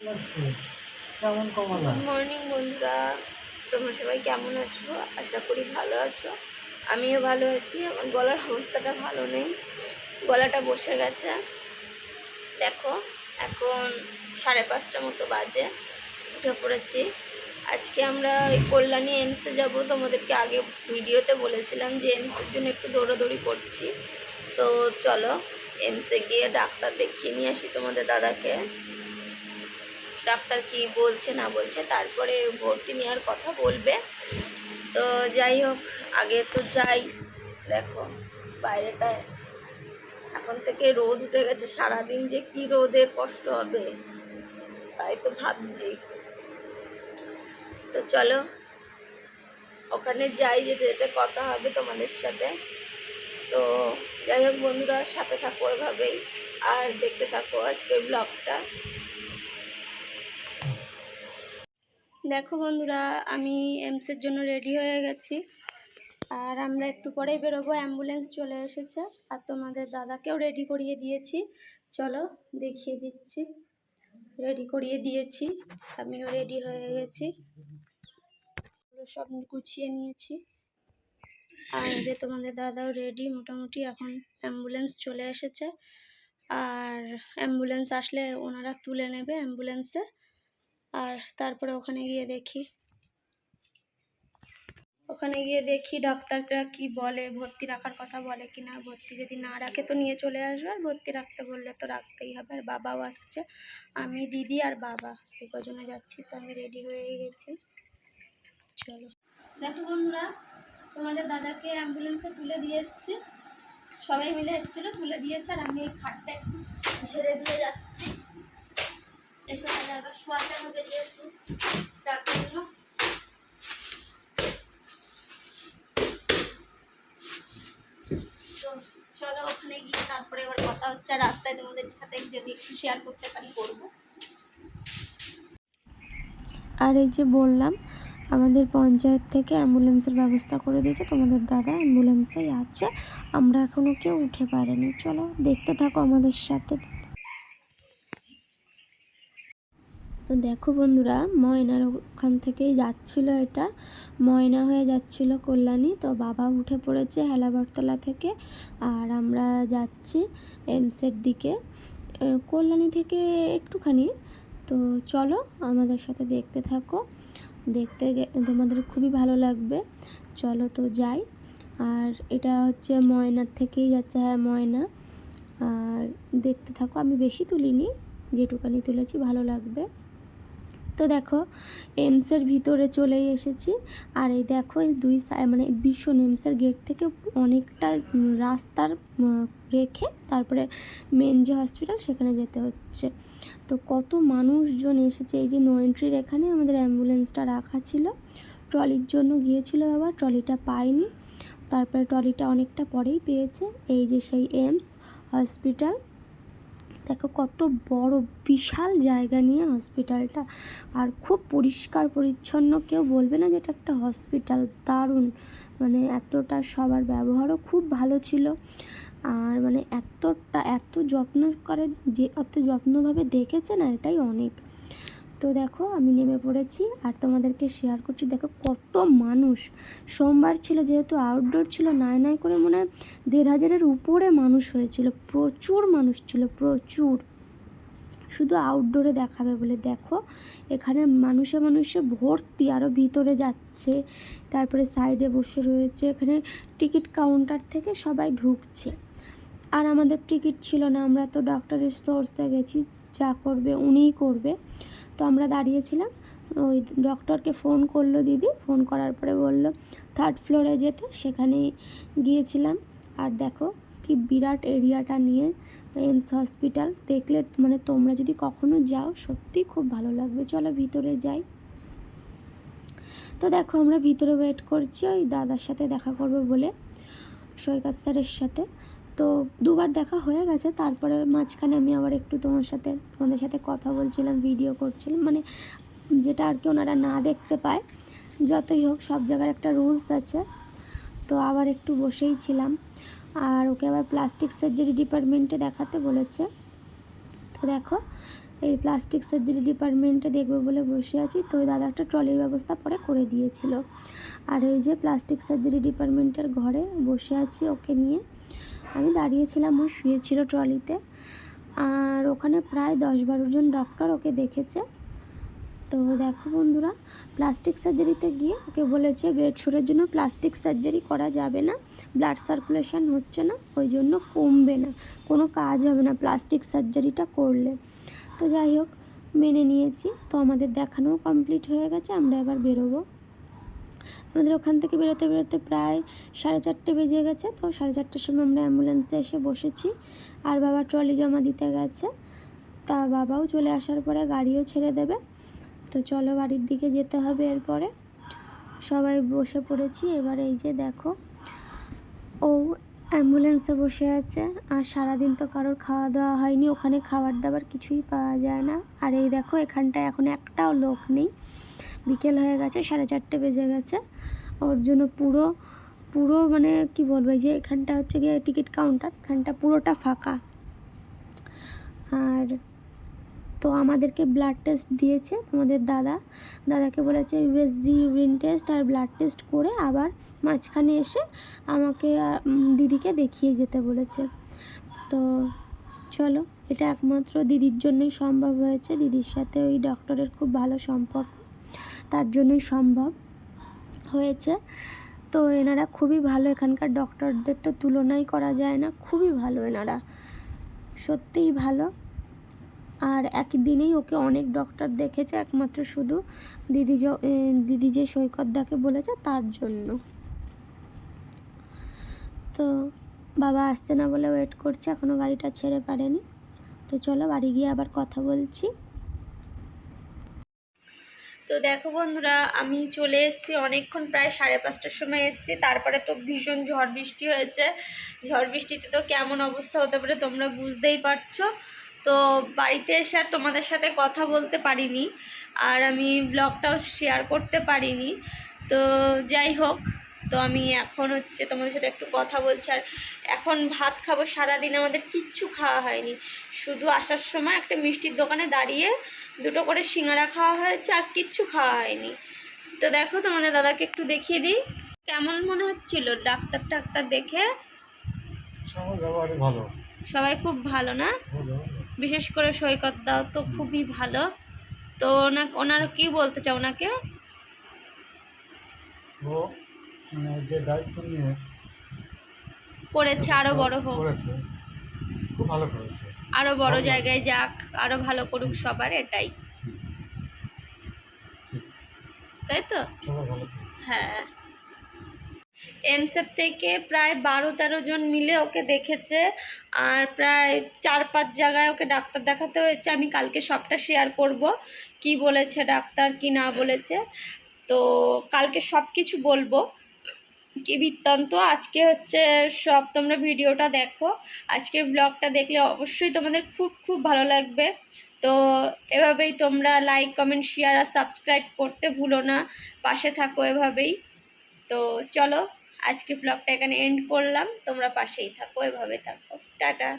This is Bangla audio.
গুড মর্নিং বন্ধুরা। তোমরা সবাই কেমন আছো? আশা করি ভালো আছো। আমিও ভালো আছি। আমার গলার অবস্থাটা ভালো নেই। গলাটা বসে গেছে। দেখো, এখন সাড়ে পাঁচটা মতো বাজে। উঠে পড়েছি। আজকে আমরা ওই কল্যাণী এমসে যাব। তোমাদেরকে আগে ভিডিওতে বলেছিলাম যে এমসের জন্য একটু দৌড়াদৌড়ি করছি। তো চলো এমসে গিয়ে ডাক্তার দেখিয়ে নিয়ে আসি তোমাদের দাদাকে। ডাক্তার কি বলছে, না বলছে, তারপরে ভর্তি নেওয়ার কথা বলবে। তো যাই হোক, আগে তো যাই। দেখো বাইরেটায় এখন থেকে রোদ উঠে গেছে, সারাদিন যে কি রোদে কষ্ট হবে, তাই তো ভাবছি। তো চলো, ওখানে যাই, যেতে যেতে কথা হবে তোমাদের সাথে। তো যাই হোক বন্ধুরা, সাথে থাকো এভাবেই, আর দেখতে থাকো আজকের ব্লগটা। দেখো বন্ধুরা, আমি এমসের জন্য রেডি হয়ে গেছি। আর আমরা একটু পরেই বেরোবো, অ্যাম্বুলেন্স চলে এসেছে। আর তোমাদের দাদাকেও রেডি করিয়ে দিয়েছি। চলো দেখিয়ে দিচ্ছি। রেডি করিয়ে দিয়েছি, আমিও রেডি হয়ে গেছি। সব গুছিয়ে নিয়েছি। আর যে তোমাদের দাদাও রেডি, মোটামুটি এখন অ্যাম্বুলেন্স চলে এসেছে। আর অ্যাম্বুলেন্স আসলে ওনারা তুলে নেবে অ্যাম্বুলেন্সে। আর তারপরে ওখানে গিয়ে দেখি। ওখানে গিয়ে দেখি ডাক্তাররা কি বলে, ভর্তি রাখার কথা বলে কি না, ভর্তি যদি না রাখে তো নিয়ে চলে আসবে, আর ভর্তি রাখতে বললে তো রাখতেই হবে। আর বাবাও আসছে, আমি দিদি আর বাবা, এই কজনে যাচ্ছি, তো আমি রেডি হয়ে গেছি। চলো। দেখো বন্ধুরা, তোমাদের দাদাকে অ্যাম্বুলেন্সে তুলে দিয়ে এসছি। সবাই মিলে এসেছিল, তুলে দিয়েছে, আর আমি এই খাটটা একটু ঝেড়ে দিয়ে যাচ্ছি। এসে জায়গা শোয়াতে হবে যেহেতু। তার জন্য চলো ওখানে গিয়ে তারপরে এবার কথা হচ্ছে। রাস্তায় তোমাদের সাথে যদি একটু শেয়ার করতে পারি, করব। আর এই যে বললাম, আমাদের পঞ্চায়েত থেকে অ্যাম্বুলেন্সের ব্যবস্থা করে দিয়েছে। তোমাদের দাদা অ্যাম্বুলেন্সেই আছে। আমরা এখনও কেউ উঠে পারিনি। চলো দেখতে থাকো আমাদের সাথে। তো দেখো বন্ধুরা, ময়নার ওখান থেকেই যাচ্ছিল এটা। ময়না হয়ে যাচ্ছিল কল্যাণী, তো বাবা উঠে পড়েছে হেলাবরতলা থেকে আর আমরা যাচ্ছি এমসের দিকে। কল্যাণী থেকে একটুখানি, তো চলো আমাদের সাথে দেখতে থাকো। দেখতে তোমাদের খুবই ভালো লাগবে। চলো তো যাই। আর এটা হচ্ছে ময়নার থেকেই যাচ্ছে হ্যাঁ ময়না। আর দেখতে থাকো, আমি বেশি তুলিনি, যেটুকানি তুলেছি ভালো লাগবে। তো দেখো এমসের ভিতরে চলেই এসেছি। আর এই দেখো, এই দুই মানে ভীষণ এমসের গেট থেকে অনেকটা রাস্তার রেখে তারপরে মেন যে হসপিটাল সেখানে যেতে হচ্ছে। তো কত মানুষজন এসেছে। এই যে নো এন্ট্রির এখানে আমাদের অ্যাম্বুলেন্সটা রাখা ছিল। ট্রলির জন্য গিয়েছিল বাবা, ট্রলিটা পাইনি। তারপরে ট্রলিটা অনেকটা পরেই পেয়েছে। এই যে সেই এমস হসপিটাল দেখো কত বড় বিশাল জায়গা নিয়ে হসপিটালটা। আর খুব পরিষ্কার পরিচ্ছন্ন, কেউ বলবে না যে এটা একটা হসপিটাল, দারুণ। মানে এতটা সবার ব্যবহারও খুব ভালো ছিল। আর মানে এতটা, এত যত্ন করে যে এত যত্নভাবে দেখেছে না, এটাই অনেক। তো দেখো, আমি নেমে পড়েছি আর তোমাদেরকে শেয়ার করছি। দেখো কত মানুষ। সোমবার ছিল, যেহেতু আউটডোর ছিল, নাই নাই করে মনে হয় দেড় হাজারের উপরে মানুষ হয়েছিল। প্রচুর মানুষ ছিল, প্রচুর। শুধু আউটডোরে দেখাবে বলে। দেখো, এখানে মানুষে মানুষে ভর্তি আরও ভিতরে যাচ্ছে। তারপরে সাইডে বসে রয়েছে। এখানে টিকিট কাউন্টার থেকে সবাই ঢুকছে। আর আমাদের টিকিট ছিল না। আমরা তো ডক্টরের সোর্সে গেছি। যা করবে উনিই করবে। তো আমরা দাঁড়িয়েছিলাম। ওই ডক্টরকে ফোন করল দিদি। ফোন করার পরে বলল থার্ড ফ্লোরে যেতে। সেখানেই গিয়েছিলাম। আর দেখো কি বিরাট এরিয়াটা নিয়ে এমস হসপিটাল। দেখলে মানে তোমরা যদি কখনো যাও সত্যি খুব ভালো লাগবে। চলো ভিতরে যাই। তো দেখো আমরা ভিতরে ওয়েট করছি। ওই দাদার সাথে দেখা করব বলে, সৈকত স্যারের সাথে। তো দুবার দেখা হয়ে গেছে। তারপরে মাঝখানে আমি আবার একটু তোমার সাথে, তোমাদের সাথে কথা বলছিলাম ভিডিও করছিলাম। মানে যেটা আর কি ওনারা না দেখতে পায়, যতই হোক, সব জায়গার একটা রুলস আছে। তো আবার একটু বসেই ছিলাম। আর ওকে আবার প্লাস্টিক সার্জারি ডিপার্টমেন্টে দেখাতে বলেছে। তো দেখো, এই প্লাস্টিক সার্জারি ডিপার্টমেন্টে দেখবে বলে বসে আছি। তো ওই দাদা একটা ট্রলির ব্যবস্থা পরে করে দিয়েছিল। আর এই যে প্লাস্টিক সার্জারি ডিপার্টমেন্টের ঘরে বসে আছি ওকে নিয়ে। আমি দাঁড়িয়েছিলাম, ও শুয়েছিল ট্রলিতে। আর ওখানে প্রায় দশ বারো জন ডক্টর ওকে দেখেছে। তো দেখো বন্ধুরা প্লাস্টিক সার্জারিতে গিয়ে ওকে বলেছে বেড শোরের জন্য প্লাস্টিক সার্জারি করা যাবে না ব্লাড সার্কুলেশন হচ্ছে না, ওই জন্য কমবে না, কোনো কাজ হবে না প্লাস্টিক সার্জারিটা করলে। তো যাই হোক, মেনে নিয়েছি। তো আমাদের দেখানোও কমপ্লিট হয়ে গেছে, আমরা এবার বেরোবো। আমাদের ওখান থেকে বেরোতে বেরোতে প্রায় সাড়ে চারটে বেজে গেছে। তো সাড়ে চারটের সময় আমরা অ্যাম্বুলেন্সে এসে বসেছি। আর বাবা ট্রলি জমা দিতে গেছে। তা বাবাও চলে আসার পরে গাড়িও ছেড়ে দেবে। তো চলো বাড়ির দিকে যেতে হবে এরপরে। সবাই বসে পড়েছি। এবার এই যে দেখো, ও অ্যাম্বুলেন্সে বসে আছে। আর সারাদিন তো কারোর খাওয়া দাওয়া হয়নি। ওখানে খাবার দাবার কিছুই পাওয়া যায় না। আর এই দেখো, এখানটায় এখন একটাও লোক নেই। বিকেল হয়ে গেছে, সাড়ে চারটে বেজে গেছে। ওর জন্য পুরো পুরো মানে কি বলব যে এখানটা হচ্ছে গিয়ে টিকিট কাউন্টার, এখানটা পুরোটা ফাঁকা। আর তো আমাদেরকে ব্লাড টেস্ট দিয়েছে তোমাদের দাদা। দাদাকে বলেছে ইউএসজি ইউরিন টেস্ট আর ব্লাড টেস্ট করে আবার মাঝখানে এসে আমাকে দিদিকে দেখিয়ে যেতে বলেছে। তো চলো, এটা একমাত্র দিদির জন্যই সম্ভব হয়েছে। দিদির সাথে ওই ডক্টরের খুব ভালো সম্পর্ক। তার জন্যই সম্ভব হয়েছে। তো এনারা খুবই ভালো, এখানকার ডক্টরদের তো তুলনাই করা যায় না, খুবই ভালো এনারা, সত্যিই ভালো। আর একই দিনেই ওকে অনেক ডক্টর দেখেছে, একমাত্র শুধু দিদি দিদি যে সৈকতদাকে বলেছে তার জন্য। তো বাবা আসছে না বলে ওয়েট করছে এখনও গাড়িটা ছেড়ে পারেনি। তো চলো বাড়ি গিয়ে আবার কথা বলছি। তো দেখো বন্ধুরা, আমি চলে এসেছি অনেকক্ষণ প্রায় সাড়ে পাঁচটার সময় এসেছি। তারপরে তো ভীষণ ঝড় বৃষ্টি হয়েছে। ঝড় বৃষ্টিতে তো কেমন অবস্থা হতে পারে তোমরা বুঝতেই পারছ। তো বাড়িতে এসে আর তোমাদের সাথে কথা বলতে পারিনি আর আমি ব্লগটাও শেয়ার করতে পারিনি। তো যাই হোক, তো আমি এখন হচ্ছে তোমাদের সাথে একটু কথা বলছি। আর এখন ভাত খাব, সারাদিন আমাদের কিচ্ছু খাওয়া হয়নি। শুধু আসার সময় একটা মিষ্টির দোকানে দাঁড়িয়ে দুটো করে সিঙ্গারা খাওয়া হয়েছে আর কিচ্ছু খাওয়া হয়নি। তো দেখো তোমাদের দাদাকে একটু দেখিয়ে দিই। কেমন মনে হচ্ছিল? ডাক্তার টাক্তার দেখে? ভালো। সবাই খুব ভালো না? বিশেষ করে সৈকত দাও তো খুবই ভালো। তো ওনা ওনার কি বলতে চাও ওনাকে? ও মানে যে দায়িত্ব নিয়ে করেছে আরও বড় হোক। করেছে খুব ভালো করেছে। আরও বড় জায়গায় যাক আরও ভালো করুক সবার এটাই। তাই তো। হ্যাঁ। এমসেফ থেকে প্রায় বারো তেরো জন মিলে ওকে দেখেছে আর প্রায় চার পাঁচ জায়গায় ওকে ডাক্তার দেখাতে হয়েছে। আমি কালকে সবটা শেয়ার করব কি বলেছে ডাক্তার কি না বলেছে। তো কালকে সব কিছু বলব। কি বৃত্তান্ত? আজকে হচ্ছে সব তোমরা ভিডিওটা দেখো। আজকে ব্লগটা দেখলে অবশ্যই তোমাদের খুব খুব ভালো লাগবে। তো এভাবেই তোমরা লাইক কমেন্ট শেয়ার আর সাবস্ক্রাইব করতে ভুলো না। পাশে থাকো এভাবেই। তো চলো, আজকে ব্লগটা এখানে এন্ড করলাম। তোমরা পাশেই থাকো, এভাবে থাকো। টাটা।